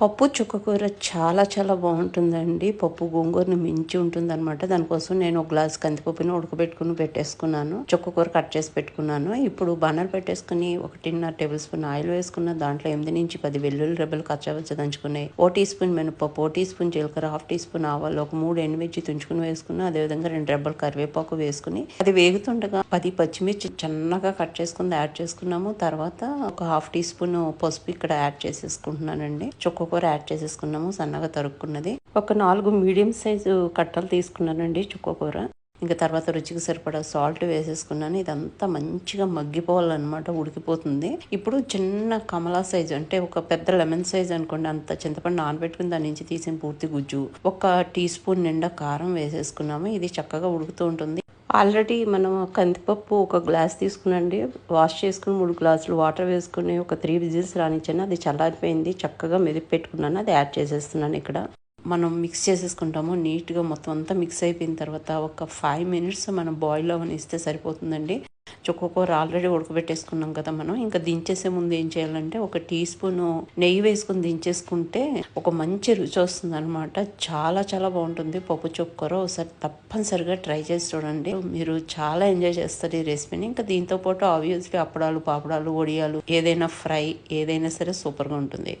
పప్పు చుక్కకూర చాలా చాలా బాగుంటుందండి. పప్పు గోంగూరను మించి ఉంటుంది అనమాట దానికోసం నేను ఒక గ్లాస్ కందిపప్పుని ఉడకబెట్టుకుని పెట్టేసుకున్నాను. చుక్కకూర కట్ చేసి పెట్టుకున్నాను. ఇప్పుడు బనర్ పెట్టేసుకుని ఒకటిన్నర టేబుల్ స్పూన్ ఆయిల్ వేసుకున్న దాంట్లో ఎనిమిది నుంచి పది వెల్లుల్లి రెబ్బలు కచ్చవచ్చ దంచుకున్నాయి ఓ టీ స్పూన్ మినపప్పు ఓ టీ స్పూన్ జీలకర్ర హాఫ్ టీ స్పూన్ ఆవాలు ఒక మూడు ఎండుమిర్చి తుంచుకుని వేసుకున్నా అదేవిధంగా రెండు రెబ్బలు కరివేపాకు వేసుకుని అది వేగుతుండగా పది పచ్చిమిర్చి చిన్నగా కట్ చేసుకుని యాడ్ చేసుకున్నాము. తర్వాత ఒక హాఫ్ టీ స్పూన్ పసుపు ఇక్కడ యాడ్ చేసేసుకుంటున్నానండి. కూర యాడ్ చేసేసుకున్నాము సన్నగా తరుక్కున్నది. ఒక నాలుగు మీడియం సైజు కట్టలు తీసుకున్నానండి చుక్కకూర ఇంకా తర్వాత రుచికి సరిపడా సాల్ట్ వేసేసుకున్నాను. ఇదంతా మంచిగా మగ్గిపోవాలన్నమాట ఉడికిపోతుంది. ఇప్పుడు చిన్న కమలా సైజు అంటే ఒక పెద్ద లెమన్ సైజ్ అనుకోండి అంత చింతపండు నానబెట్టుకుని దాని నుంచి తీసిన పూర్తి గుజ్జు. ఒక టీ స్పూన్ నిండా కారం వేసేసుకున్నాము. ఇది చక్కగా ఉడుకుతూ ఉంటుంది. ఆల్రెడీ మనం కందిపప్పు ఒక గ్లాస్ తీసుకునండి. వాష్ చేసుకుని మూడు గ్లాసులు వాటర్ వేసుకుని ఒక త్రీ విజిల్స్ రానిచ్చాను. అది చల్లారిపోయింది. చక్కగా మెదిపి పెట్టుకున్నాను. అది యాడ్ చేసేస్తున్నాను ఇక్కడ. మనం మిక్స్ చేసేసుకుంటాము. నీట్గా మొత్తం అంతా మిక్స్ అయిపోయిన తర్వాత ఒక ఫైవ్ మినిట్స్ మనం బాయిల్ అవన్నీ ఇస్తే సరిపోతుందండి. చుక్కకూర ఆల్రెడీ ఉడకబెట్టేసుకున్నాం కదా మనం. ఇంకా దించేసే ముందు ఏం చేయాలంటే ఒక టీ స్పూన్ నెయ్యి వేసుకుని దించేసుకుంటే ఒక మంచి రుచి వస్తుంది అనమాట చాలా చాలా బాగుంటుంది. పప్పు చుక్కకూర ఒకసారి తప్పనిసరిగా ట్రై చేసి చూడండి. మీరు చాలా ఎంజాయ్ చేస్తారు ఈ రెసిపీని. ఇంకా దీంతో పాటు ఆబ్వియస్లీ అప్పడాలు పాపడాలు వడియాలు ఏదైనా ఫ్రై ఏదైనా సరే సూపర్గా ఉంటుంది.